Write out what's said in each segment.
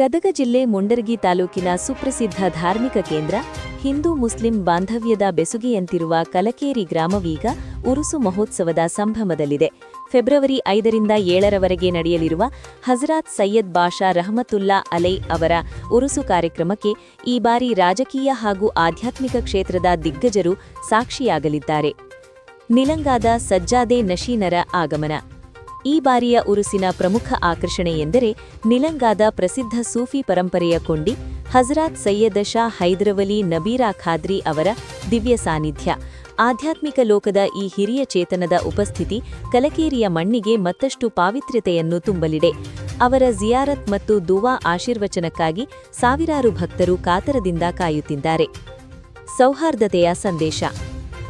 ಗದಗ ಜಿಲ್ಲೆ ಮುಂಡರಗಿ ತಾಲೂಕಿನ ಸುಪ್ರಸಿದ್ಧ ಧಾರ್ಮಿಕ ಕೇಂದ್ರ, ಹಿಂದೂ ಮುಸ್ಲಿಂ ಬಾಂಧವ್ಯದ ಬೆಸುಗೆಯಂತಿರುವ ಕಲಕೇರಿ ಗ್ರಾಮವೀಗ ಉರುಸು ಮಹೋತ್ಸವದ ಸಂಭ್ರಮದಲ್ಲಿದೆ. ಫೆಬ್ರವರಿ ಐದರಿಂದ ಏಳರವರೆಗೆ ನಡೆಯಲಿರುವ ಹಜರಾತ್ ಸೈಯದ್ ಬಾಷಾ ರಹಮತುಲ್ಲಾ ಅಲೈ ಅವರ ಉರುಸು ಕಾರ್ಯಕ್ರಮಕ್ಕೆ ಈ ಬಾರಿ ರಾಜಕೀಯ ಹಾಗೂ ಆಧ್ಯಾತ್ಮಿಕ ಕ್ಷೇತ್ರದ ದಿಗ್ಗಜರು ಸಾಕ್ಷಿಯಾಗಲಿದ್ದಾರೆ. ನಿಲಂಗಾದ ಸಜ್ಜಾದೆ ನಶೀನರ ಆಗಮನ ಈ ಬಾರಿಯ ಉರುಸಿನ ಪ್ರಮುಖ ಆಕರ್ಷಣೆ ಎಂದರೆ ನಿಲಂಗಾದ ಪ್ರಸಿದ್ಧ ಸೂಫಿ ಪರಂಪರೆಯ ಕೊಂಡಿ ಹಜರಾತ್ ಸೈಯದ ಶಾ ಹೈದರವಲಿ ನಬೀರಾ ಖಾದ್ರಿ ಅವರ ದಿವ್ಯ ಸಾನ್ನಿಧ್ಯ. ಆಧ್ಯಾತ್ಮಿಕ ಲೋಕದ ಈ ಹಿರಿಯ ಚೇತನದ ಉಪಸ್ಥಿತಿ ಕಲಕೇರಿಯ ಮಣ್ಣಿಗೆ ಮತ್ತಷ್ಟು ಪಾವಿತ್ರ್ಯತೆಯನ್ನು ತುಂಬಲಿದೆ. ಅವರ ಜಿಯಾರತ್ ಮತ್ತು ದುವಾ ಆಶೀರ್ವಚನಕ್ಕಾಗಿ ಸಾವಿರಾರು ಭಕ್ತರು ಕಾತರದಿಂದ ಕಾಯುತ್ತಿದ್ದಾರೆ. ಸೌಹಾರ್ದತೆಯ ಸಂದೇಶ.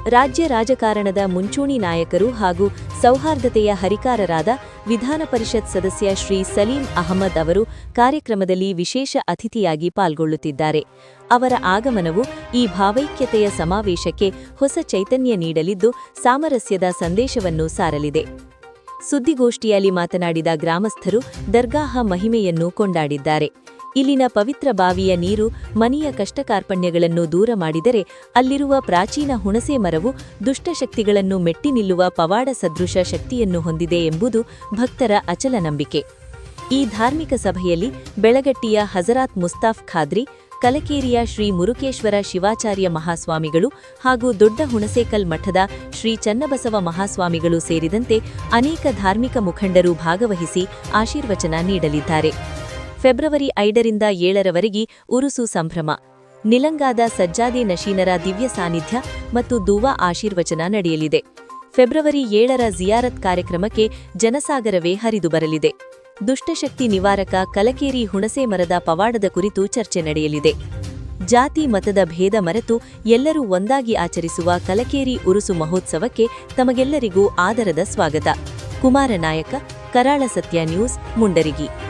ರಾಜ್ಯ ರಾಜಕಾರಣದ ಮುಂಚೂಣಿ ನಾಯಕರು ಹಾಗೂ ಸೌಹಾರ್ದತೆಯ ಹರಿಕಾರರಾದ ವಿಧಾನ ಪರಿಷತ್ ಸದಸ್ಯ ಶ್ರೀ ಸಲೀಂ ಅಹಮದ್ ಅವರು ಕಾರ್ಯಕ್ರಮದಲ್ಲಿ ವಿಶೇಷ ಅತಿಥಿಯಾಗಿ ಪಾಲ್ಗೊಳ್ಳುತ್ತಿದ್ದಾರೆ. ಅವರ ಆಗಮನವು ಈ ಭಾವೈಕ್ಯತೆಯ ಸಮಾವೇಶಕ್ಕೆ ಹೊಸ ಚೈತನ್ಯ ನೀಡಲಿದ್ದು ಸಾಮರಸ್ಯದ ಸಂದೇಶವನ್ನು ಸಾರಲಿದೆ. ಸುದ್ದಿಗೋಷ್ಠಿಯಲ್ಲಿ ಮಾತನಾಡಿದ ಗ್ರಾಮಸ್ಥರು ದರ್ಗಾಹ ಮಹಿಮೆಯನ್ನು ಕೊಂಡಾಡಿದ್ದಾರೆ. ಇಲ್ಲಿನ ಪವಿತ್ರ ಬಾವಿಯ ನೀರು ಮನೆಯ ಕಷ್ಟಕಾರ್ಪಣ್ಯಗಳನ್ನು ದೂರ ಮಾಡಿದರೆ ಅಲ್ಲಿರುವ ಪ್ರಾಚೀನ ಹುಣಸೆ ಮರವು ದುಷ್ಟಶಕ್ತಿಗಳನ್ನು ಮೆಟ್ಟಿ ನಿಲ್ಲುವ ಪವಾಡ ಸದೃಶ ಶಕ್ತಿಯನ್ನು ಹೊಂದಿದೆ ಎಂಬುದು ಭಕ್ತರ ಅಚಲ ನಂಬಿಕೆ. ಈ ಧಾರ್ಮಿಕ ಸಭೆಯಲ್ಲಿ ಬೆಳಗಟ್ಟಿಯ ಹಜರಾತ್ ಮುಸ್ತಾಫ್ ಖಾದ್ರಿ, ಕಲಕೇರಿಯ ಶ್ರೀ ಮುರುಕೇಶ್ವರ ಶಿವಾಚಾರ್ಯ ಮಹಾಸ್ವಾಮಿಗಳು ಹಾಗೂ ದೊಡ್ಡ ಹುಣಸೇಕಲ್ ಮಠದ ಶ್ರೀ ಚನ್ನಬಸವ ಮಹಾಸ್ವಾಮಿಗಳು ಸೇರಿದಂತೆ ಅನೇಕ ಧಾರ್ಮಿಕ ಮುಖಂಡರು ಭಾಗವಹಿಸಿ ಆಶೀರ್ವಚನ ನೀಡಲಿದ್ದಾರೆ. ಫೆಬ್ರವರಿ ಐದರಿಂದ ಏಳರವರೆಗೆ ಉರುಸು ಸಂಭ್ರಮ. ನಿಲಂಗಾದ ಸಜ್ಜಾದಿ ನಶೀನರ ದಿವ್ಯ ಸಾನ್ನಿಧ್ಯ ಮತ್ತು ದುವಾ ಆಶೀರ್ವಚನ ನಡೆಯಲಿದೆ. ಫೆಬ್ರವರಿ ಏಳರ ಜಿಯಾರತ್ ಕಾರ್ಯಕ್ರಮಕ್ಕೆ ಜನಸಾಗರವೇ ಹರಿದು ಬರಲಿದೆ. ದುಷ್ಟಶಕ್ತಿ ನಿವಾರಕ ಕಲಕೇರಿ ಹುಣಸೆ ಮರದ ಪವಾಡದ ಕುರಿತು ಚರ್ಚೆ ನಡೆಯಲಿದೆ. ಜಾತಿ ಮತದ ಭೇದ ಮರೆತು ಎಲ್ಲರೂ ಒಂದಾಗಿ ಆಚರಿಸುವ ಕಲಕೇರಿ ಉರುಸು ಮಹೋತ್ಸವಕ್ಕೆ ತಮಗೆಲ್ಲರಿಗೂ ಆದರದ ಸ್ವಾಗತ. ಕುಮಾರನಾಯಕ ಕರಾಳ ಸತ್ಯ ನ್ಯೂಸ್, ಮುಂಡರಿಗಿ.